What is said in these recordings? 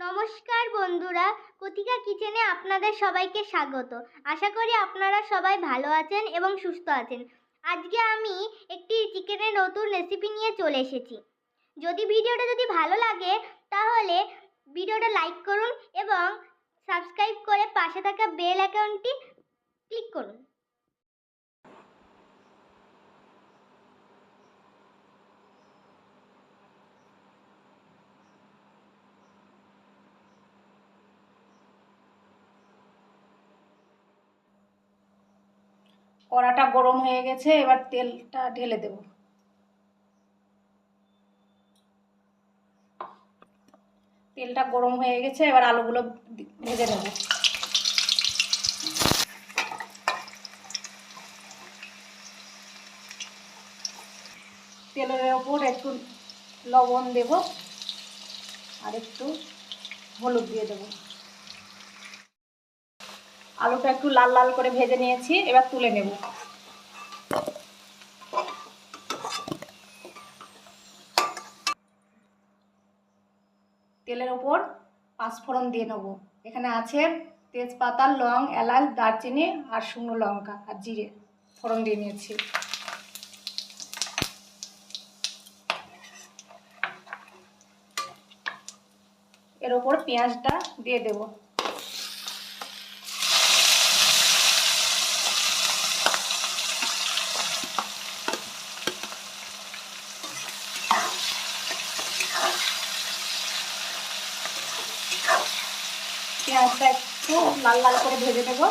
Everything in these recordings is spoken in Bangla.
নমস্কার বন্ধুরা কতিকা কিচেনে আপনাদের সবাইকে স্বাগত। আশা করি আপনারা সবাই ভালো আছেন এবং সুস্থ আছেন। আজকে আমি একটি চিকেনের নতুন রেসিপি নিয়ে চলে এসেছি। যদি ভিডিওটা যদি ভালো লাগে, তাহলে ভিডিওটা লাইক করুন এবং সাবস্ক্রাইব করে পাশে থাকা বেল অ্যাকাউন্টটি ক্লিক করুন। কড়াটা গরম হয়ে গেছে, এবার তেলটা ঢেলে দেব। তেলটা গরম হয়ে গেছে, এবার আলুগুলো ভেজে নেব। তেলের ওপর একটু লবণ দেব, আর একটু হলুদ দিয়ে দেবো। আলুটা একটু লাল লাল করে ভেজে নিয়েছি, এবার তুলে নেব। তেলের ওপর পাঁচফোড়ন দিয়ে নেব। এখানে আছে তেজপাতা, লং, এলাচ, দারচিনি আর শুকনো লঙ্কা আর জিরে। ফোড়ন দিয়ে নিয়েছি। এর ওপর পেঁয়াজটা দিয়ে দেবো। পেঁয়াজটা একটু লাল লাল করে ভেজে দেবো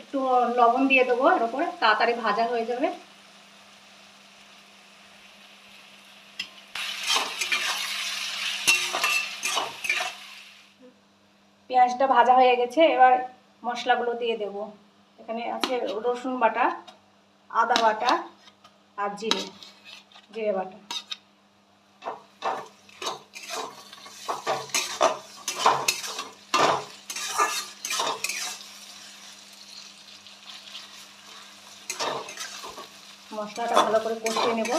একটু লবণ দিয়ে দেবো, এর উপরে তাড়াতাড়ি ভাজা হয়ে যাবে। পেঁয়াজটা ভাজা হয়ে গেছে, এবার মশলাগুলো দিয়ে দেব। এখানে আছে রসুন বাটা, আদা বাটা আর জিরে জিরে বাটা। মশলাটা ভালো করে কষিয়ে নেব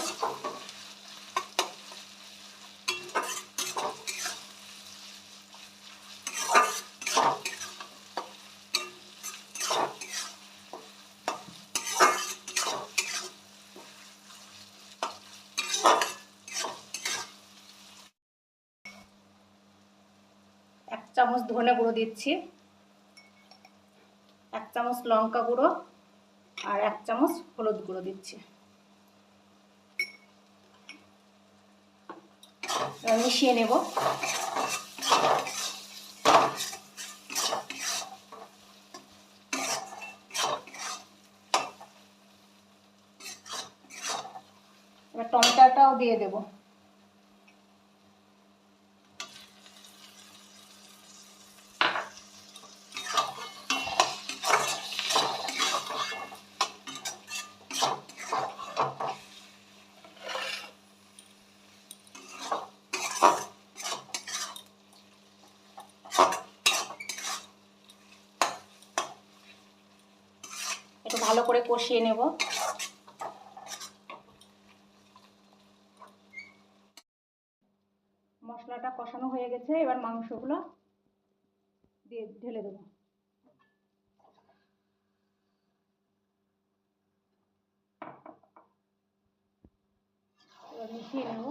এক চামচ ধনে গুঁড়ো দিচ্ছি। এক চামচ লঙ্কা গুঁড়ো আর এক চামচ হলুদ গুঁড়ো দিচ্ছি। মিশিয়ে নেব। এবার টমেটোটাও দিয়ে দেবো। একটু ভালো করে কষিয়ে নেব। মশলাটা কষানো হয়ে গেছে, এবার মাংসগুলো দিয়ে ঢেলে দেবো। মিশিয়ে নেব।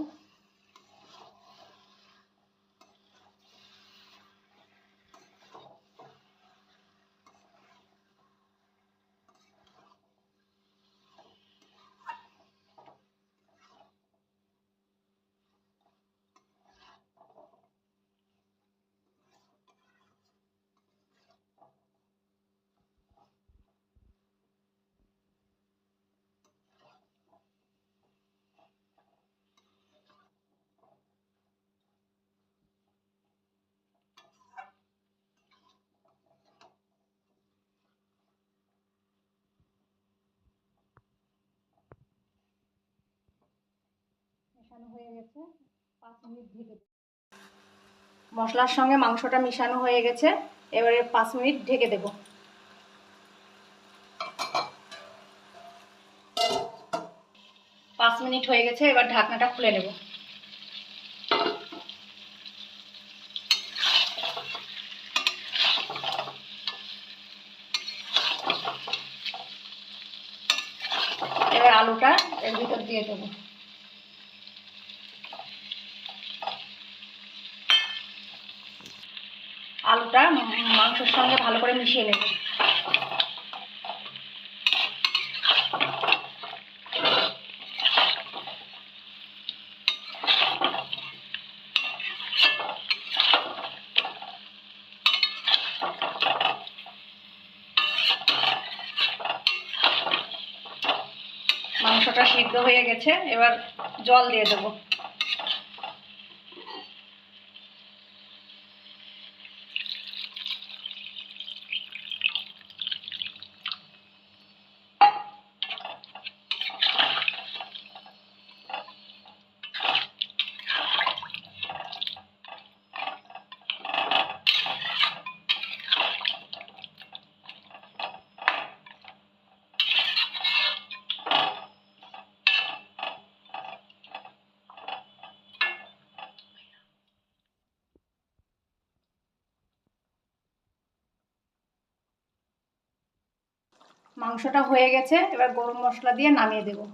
হয়ে গেছে। পাঁচ মিনিট ঢেকে মশলার সঙ্গে মাংসটা মিশানো হয়ে গেছে। এবারে পাঁচ মিনিট ঢেকে দেব। পাঁচ মিনিট হয়ে গেছে, এবার ঢাকনাটা খুলে নেব। এবার আলুটা এর ভিতর দিয়ে দেবো। আলুটা মাংসের সঙ্গে ভালো করে মিশিয়ে নেব। মাংসটা সিদ্ধ হয়ে গেছে, এবার জল দিয়ে দেবো। মাংসটা হয়ে গেছে এবার গরম মশলা দিয়ে নামিয়ে দেবো।